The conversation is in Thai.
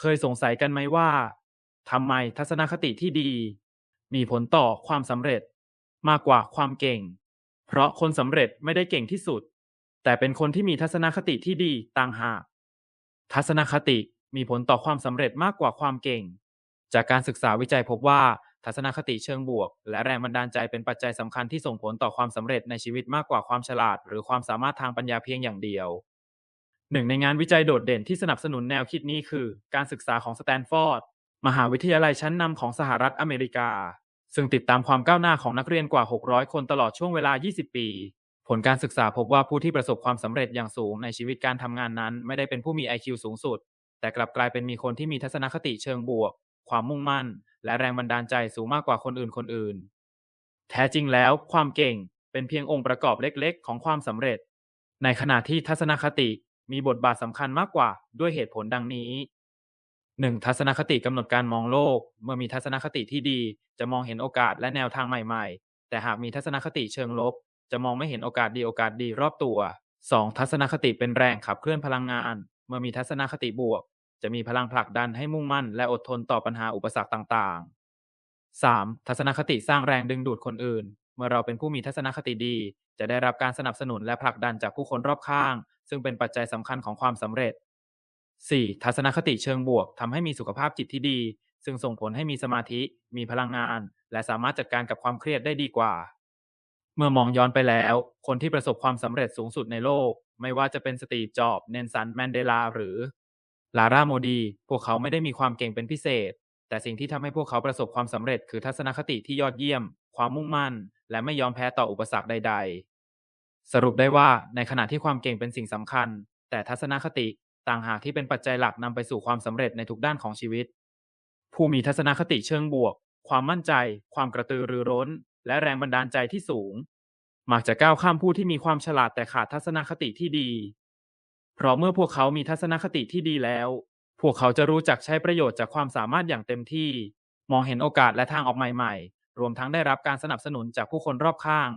เคยสงสัยกันไหมว่าทำไมทัศนคติที่ดี มีผลต่อความสำเร็จมากกว่าความเก่ง เพราะคนสำเร็จไม่ได้เก่งที่สุด แต่เป็นคนที่มีทัศนคติที่ดีต่างหาก ทัศนคติมีผลต่อความสำเร็จมากกว่าความเก่ง จากการศึกษาวิจัยพบว่าทัศนคติเชิงบวก และแรงบันดาลใจเป็นปัจจัยสำคัญที่ส่งผลต่อความสำเร็จในชีวิตมากกว่าความฉลาด หรือความสามารถทางปัญญาเพียงอย่างเดียว หนึ่งในงานวิจัยโดดเด่นที่สนับสนุนแนวคิดนี้คือ การศึกษาของสแตนฟอร์ดมหาวิทยาลัยชั้นนำของสหรัฐอเมริกา ซึ่งติดตามความก้าวหน้าของนักเรียนกว่า 600 คนตลอดช่วงเวลา 20 ปี ผลการศึกษาพบว่าผู้ที่ประสบความสำเร็จอย่างสูงในชีวิตการทำงานนั้น ไม่ได้เป็นผู้มี IQ สูงสุด แต่กลับกลายเป็นมีคนที่มีทัศนคติเชิงบวก ความมุ่งมั่น และแรงบันดาลใจสูงมากกว่าคนอื่นคนอื่น แท้จริงแล้ว ความเก่งเป็นเพียงองค์ประกอบเล็ก ๆ ของความสำเร็จ ในขณะที่ทัศนคติ มีบทบาทสำคัญมากกว่าด้วยเหตุผลดังนี้ 1. ทัศนคติกำหนดการมองโลก เมื่อมีทัศนคติที่ดี จะมองเห็นโอกาสและแนวทางใหม่ๆ แต่หากมีทัศนคติเชิงลบ จะมองไม่เห็นโอกาสดีโอกาสดีรอบตัว 2. ทัศนคติเป็นแรงขับเคลื่อนพลังงาน เมื่อมีทัศนคติบวก จะมีพลังผลักดันให้มุ่งมั่น และอดทนต่อปัญหาอุปสรรคต่างๆ 3. ทัศนคติสร้างแรงดึงดูดคนอื่น เมื่อเราเป็นผู้มีทัศนคติดี จะได้รับการสนับสนุนและผลักดันจากผู้คนรอบข้าง ซึ่งเป็นปัจจัยสำคัญของความสำเร็จ 4. ทัศนคติเชิงบวกทำให้มีสุขภาพจิตที่ดี ซึ่งส่งผลให้มีสมาธิ มีพลังงาน และสามารถจัดการกับความเครียดได้ดีกว่า เมื่อมองย้อนไปแล้ว คนที่ประสบความสำเร็จสูงสุดในโลก ไม่ว่าจะเป็นสตีฟจ็อบเนลสันแมนเดลา หรือลาร่าโมดี พวกเขาไม่ได้มีความเก่งเป็นพิเศษ แต่สิ่งที่ทำให้พวกเขาประสบความสำเร็จคือทัศนคติที่ยอดเยี่ยม ความมุ่งมั่น และไม่ยอมแพ้ต่ออุปสรรคใดๆ สรุปได้ว่าในขณะที่ความเก่งเป็นสิ่งสำคัญ แต่ทัศนคติต่างหากที่เป็นปัจจัยหลักนำไปสู่ความสำเร็จในทุกด้านของชีวิต ผู้มีทัศนคติเชิงบวก ความมั่นใจ ความกระตือรือร้น และแรงบันดาลใจที่สูง มักจะก้าวข้ามผู้ที่มีความฉลาดแต่ขาดทัศนคติที่ดี เพราะเมื่อพวกเขามีทัศนคติที่ดีแล้ว พวกเขาจะรู้จักใช้ประโยชน์จากความสามารถอย่างเต็มที่ มองเห็นโอกาสและทางออกใหม่ ๆ รวมทั้งได้รับการสนับสนุนจากผู้คนรอบข้าง